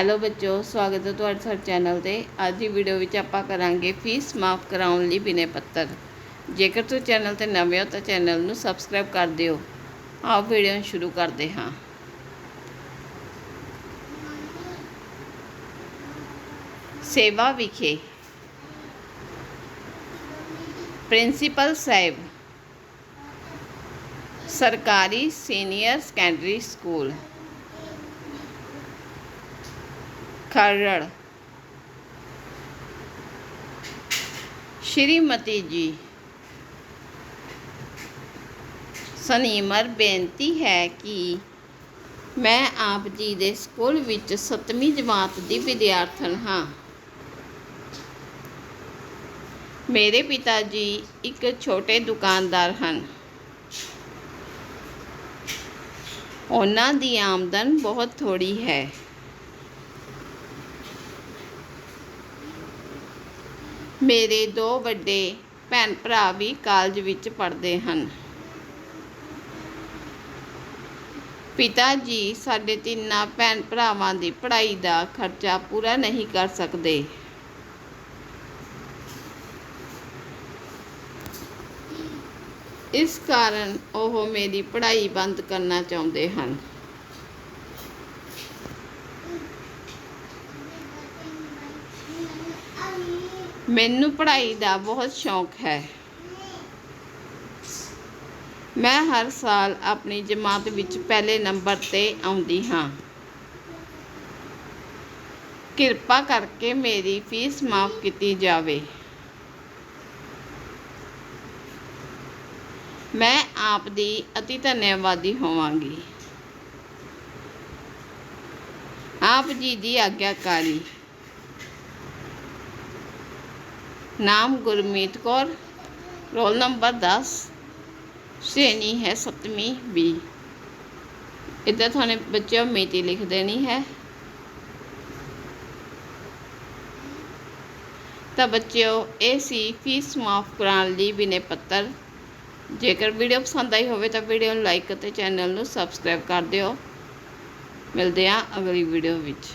Hello ਬੱਚੋ, ਸਵਾਗਤ ਹੈ ਤੁਹਾਡਾ ਸਾਡੇ ਚੈਨਲ ਤੇ। ਅੱਜ ਦੀ ਵੀਡੀਓ ਵਿੱਚ ਆਪਾਂ ਕਰਾਂਗੇ ਫੀਸ ਮਾਫ ਕਰਾਉਣ ਲਈ ਬਿਨੇ ਪੱਤਰ। ਜੇਕਰ ਤੁਸੀਂ ਚੈਨਲ ਤੇ ਨਵੇਂ ਹੋ ਤਾਂ ਚੈਨਲ ਨੂੰ ਸਬਸਕ੍ਰਾਈਬ ਕਰ ਦਿਓ। ਆਓ ਵੀਡੀਓ ਨੂੰ ਸ਼ੁਰੂ ਕਰਦੇ ਹਾਂ। ਸੇਵਾ ਵਿਖੇ। ਪ੍ਰਿੰਸੀਪਲ ਸਾਹਿਬ। ਸਰਕਾਰੀ senior secondary school Kharar Shrimati ji ਸਨੀਮਰ ਬੇਨਤੀ ਹੈ ਕਿ ਮੈਂ ਆਪ ਜੀ ਦੇ ਸਕੂਲ ਵਿੱਚ 7ਵੀਂ ਜਮਾਤ ਦੀ ਵਿਦਿਆਰਥਣ ਹਾਂ। ਮੇਰੇ ਪਿਤਾ ਜੀ ਇੱਕ ਛੋਟੇ ਦੁਕਾਨਦਾਰ ਹਨ। ਉਹਨਾਂ ਦੀ ਆਮਦਨ ਬਹੁਤ ਥੋੜੀ ਹੈ। ਮੇਰੇ ਦੋ ਵੱਡੇ ਭੈਣ ਭਰਾ ਵੀ ਕਾਲਜ ਵਿੱਚ ਪੜ੍ਹਦੇ ਹਨ। ਪਿਤਾ ਜੀ ਸਾਡੇ ਤਿੰਨਾਂ ਭੈਣ ਭਰਾਵਾਂ ਦੀ ਪੜ੍ਹਾਈ ਦਾ ਖਰਚਾ ਪੂਰਾ ਨਹੀਂ ਕਰ ਸਕਦੇ। ਇਸ ਕਾਰਨ ਉਹ ਮੇਰੀ ਪੜ੍ਹਾਈ ਬੰਦ ਕਰਨਾ ਚਾਹੁੰਦੇ ਹਨ। ਮੈਨੂੰ ਪੜ੍ਹਾਈ ਦਾ ਬਹੁਤ ਸ਼ੌਂਕ ਹੈ। ਮੈਂ ਹਰ ਸਾਲ ਆਪਣੀ ਜਮਾਤ ਵਿੱਚ ਪਹਿਲੇ ਨੰਬਰ ਤੇ ਆਉਂਦੀ ਹਾਂ। ਕਿਰਪਾ ਕਰਕੇ ਮੇਰੀ ਫੀਸ ਮਾਫ ਕੀਤੀ ਜਾਵੇ। ਮੈਂ ਆਪ ਦੀ ਅਤੀ ਧੰਨਵਾਦੀ ਹੋਵਾਂਗੀ। ਆਪ ਜੀ ਦੀ ਆਗਿਆਕਾਰੀ। ਨਾਮ ਗੁਰਮੀਤ ਕੌਰ, ਰੋਲ ਨੰਬਰ 10 ਸ਼੍ਰੇਣੀ ਹੈ ਸੱਤਵੀਂ ਬੀ ਇੱਧਰ ਤੁਹਾਨੂੰ ਬੱਚਿਓ ਮਿਤੀ ਲਿਖ ਦੇਣੀ ਹੈ। ਤਾਂ ਬੱਚਿਓ, ਇਹ ਸੀ ਫੀਸ ਮਾਫ ਕਰਾਉਣ ਲਈ ਬਿਨੇ ਪੱਤਰ। ਜੇਕਰ ਵੀਡੀਓ ਪਸੰਦ ਆਈ ਹੋਵੇ ਤਾਂ ਵੀਡੀਓ ਨੂੰ ਲਾਈਕ ਅਤੇ ਚੈਨਲ ਨੂੰ ਸਬਸਕ੍ਰਾਈਬ ਕਰ ਦਿਓ। ਮਿਲਦੇ ਹਾਂ ਅਗਲੀ ਵੀਡੀਓ ਵਿੱਚ।